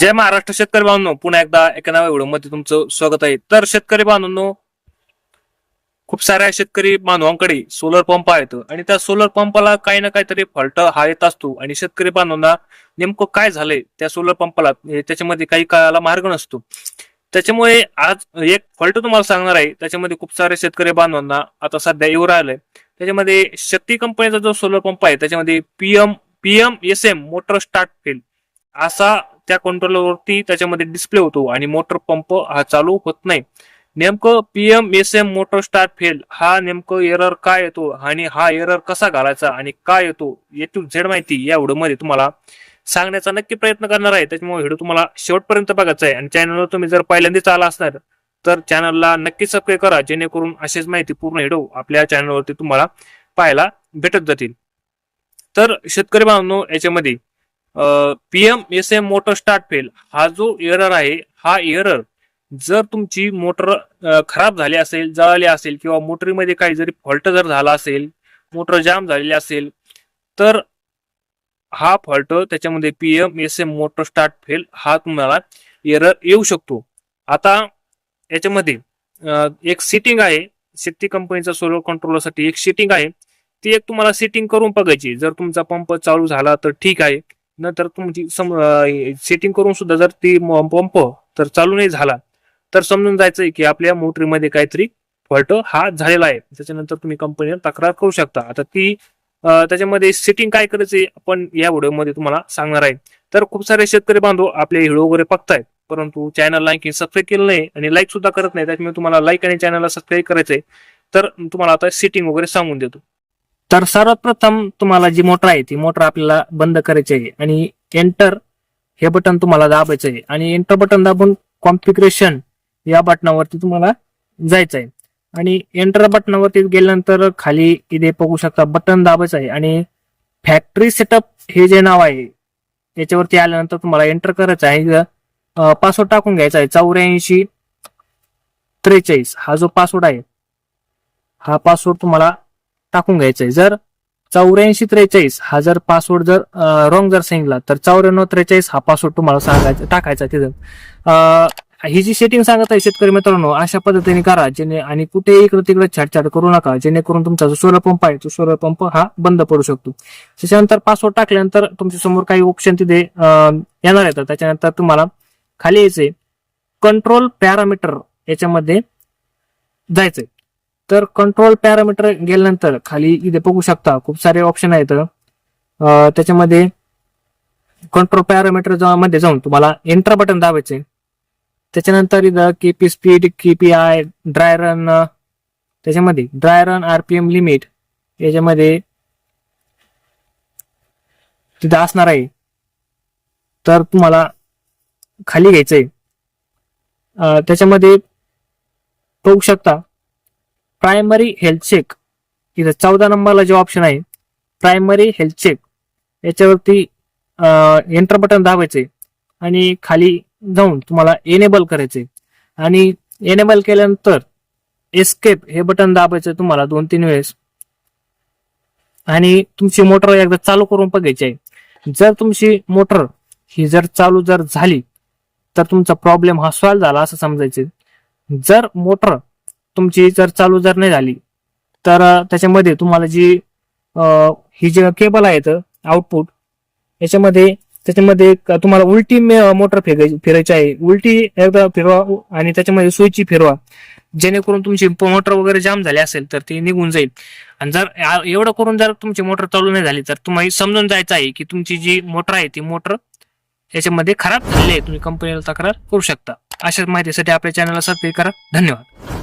जय महाराष्ट्र शेतकरी बांधव. पुन्हा एकदा एका नव्या व्हिडिओमध्ये तुमचं स्वागत आहे. तर शेतकरी बांधवांनो खूप साऱ्या शेतकरी बांधवांकडे सोलर पंप आहेत आणि त्या सोलर पंपाला काही ना काहीतरी फॉल्ट हा येत असतो. आणि शेतकरी बांधवांना नेमकं काय झालंय त्या सोलर पंपाला त्याच्यामध्ये काही काळाला मार्ग नसतो. त्याच्यामुळे आज एक फॉल्ट तुम्हाला सांगणार आहे. त्याच्यामध्ये खूप सारे शेतकरी बांधवांना आता सध्या येऊ राहिलंय. त्याच्यामध्ये शक्ती कंपनीचा जो सोलर पंप आहे त्याच्यामध्ये PM PM S M motor start fail असा त्या कंट्रोलरवरती त्याच्यामध्ये डिस्प्ले होतो आणि मोटर पंप हा चालू होत नाही. नेमकं PM S M motor start fail हा नेमकं एरर काय येतो आणि हा एरर कसा घालायचा आणि काय येतो ए टू झेड माहिती या व्हिडिओमध्ये तुम्हाला सांगण्याचा नक्की प्रयत्न करणार आहे. त्याच्यामुळे व्हिडिओ तुम्हाला शेवटपर्यंत बघायचा आहे. आणि चॅनलवर तुम्ही जर पहिल्यांदाच आला असणार तर चॅनलला नक्की सबस्क्राईब करा जेणेकरून अशीच माहिती पूर्ण व्हिडिओ आपल्या चॅनलवरती तुम्हाला पाहायला भेटत जातील. तर शेतकरी बांधवांनो याच्यामध्ये PM S M motor start fail हा जो एरर आहे हा एरर जर तुमची मोटर खराब झाली असेल जळाली असेल किंवा मोटरीमध्ये काही जरी फॉल्ट जर झाला असेल मोटर जाम झालेली असेल तर हा फॉल्ट त्याच्यामध्ये PM S M motor start fail हा तुम्हाला एरर येऊ शकतो. आता याच्यामध्ये एक सेटिंग आहे. शेती कंपनीचा सोलर कंट्रोलरसाठी एक सेटिंग आहे. ती एक तुम्हाला सेटिंग करून बघायची. जर तुमचा पंप चालू झाला तर ठीक आहे. नंतर तुमची म्हणजे सम सेटिंग करून सुद्धा जर ती पंप तर चालू नाही झाला तर समजून जायचंय की आपल्या मोटरीमध्ये काहीतरी फॉल्ट हा झालेला आहे. त्याच्यानंतर तुम्ही कंपनीवर तक्रार करू शकता. आता ती त्याच्यामध्ये सेटिंग काय करायची आपण या व्हिडिओमध्ये तुम्हाला सांगणार आहे. तर खूप सारे शेतकरी बांधव आपले व्हिडिओ वगैरे बघतायत परंतु चॅनलला आणखी सबस्क्राईब केलं नाही आणि लाईक सुद्धा करत नाही त्याच्यामुळे तुम्हाला लाईक आणि चॅनलला सबस्क्राईब करायचंय. तर तुम्हाला आता सेटिंग वगैरे सांगून देतो. तर सर्वात प्रथम तुम्हाला जी मोटर आहे ती मोटर आपल्याला बंद करायची आहे आणि एंटर हे बटन तुम्हाला दाबायचं आहे. आणि एंटर बटन दाबून कॉन्फिगरेशन या बटनावरती तुम्हाला जायचं आहे. आणि एंटर बटनावरती गेल्यानंतर खाली इथे बघू शकता बटन दाबायचं आहे आणि फॅक्टरी सेटअप हे जे नाव आहे याच्यावरती आल्यानंतर तुम्हाला एंटर करायचं आहे. पासवर्ड टाकून घ्यायचा आहे. चौऱ्याऐंशी त्रेचाळीस हा जो पासवर्ड आहे हा पासवर्ड तुम्हाला टाकून घ्यायचंय. जर चौऱ्याऐंशी त्रेचाळीस हा जर पासवर्ड जर रॉंग जर सांगितला तर चौऱ्याण्णव त्रेचाळीस हा पासवर्ड तुम्हाला सांगायचा टाकायचा तिथं. ही जी सेटिंग सांगत आहे शेतकरी मित्रांनो अशा पद्धतीने करा जेणे आणि कुठेही इकडे तिकडे छाटछाट करू नका जेणेकरून तुमचा जो सोलर पंप आहे तो सोलर पंप हा बंद पडू शकतो. त्याच्यानंतर पासवर्ड टाकल्यानंतर तुमच्यासमोर काही ऑप्शन तिथे येणार येतात त्याच्यानंतर तुम्हाला खाली यायचे कंट्रोल पॅरामीटर याच्यामध्ये जायचंय. तर कंट्रोल पॅरामीटर गेल्यानंतर खाली इथे बघू शकता खूप सारे ऑप्शन आहेत. त्याच्यामध्ये कंट्रोल पॅरामीटरमध्ये जाऊन तुम्हाला एंटर बटन दाबायचे त्याच्यानंतर इथं KP speed KP I dry run त्याच्यामध्ये ड्राय रन आरपीएम लिमिट याच्यामध्ये तिथं असणार आहे. तर तुम्हाला खाली घ्यायचंय. त्याच्यामध्ये बघू शकता प्रायमरी हेल्थ चेक इथं चौदा नंबरला जे ऑप्शन आहे प्रायमरी हेल्थ चेक याच्यावरती एंटर बटन दाबायचे आणि खाली जाऊन तुम्हाला एनेबल करायचे आणि एनेबल केल्यानंतर एस्केप हे बटन दाबायचं तुम्हाला दोन तीन वेळेस. आणि तुमची मोटर एकदा चालू करून बघायची आहे. जर तुमची मोटर ही जर चालू जर झाली तर तुमचा प्रॉब्लेम हा सॉल्व्ह झाला असं समजायचं जर मोटर तुमची जर चालू जर नाही झाली तर त्याच्यामध्ये तुम्हाला जी ही जे केबल आहेत आउटपुट याच्यामध्ये त्याच्यामध्ये तुम्हाला उलटी मोटर फिरायची फिरायची आहे. उलटी एकदा फिरवा आणि त्याच्यामध्ये सुईची फिरवा. जेणेकरून तुमची मोटर वगैरे जाम झाली असेल तर ती निघून जाईल. आणि जर एवढं करून जर तुमची मोटर चालू नाही झाली तर तुम्हाला समजून जायचं आहे की तुमची जी मोटर आहे ती मोटर याच्यामध्ये खराब झाली आहे. तुम्ही कंपनीला तक्रार करू शकता. अशाच माहितीसाठी आपल्या चॅनलला सबस्क्राईब करा. धन्यवाद.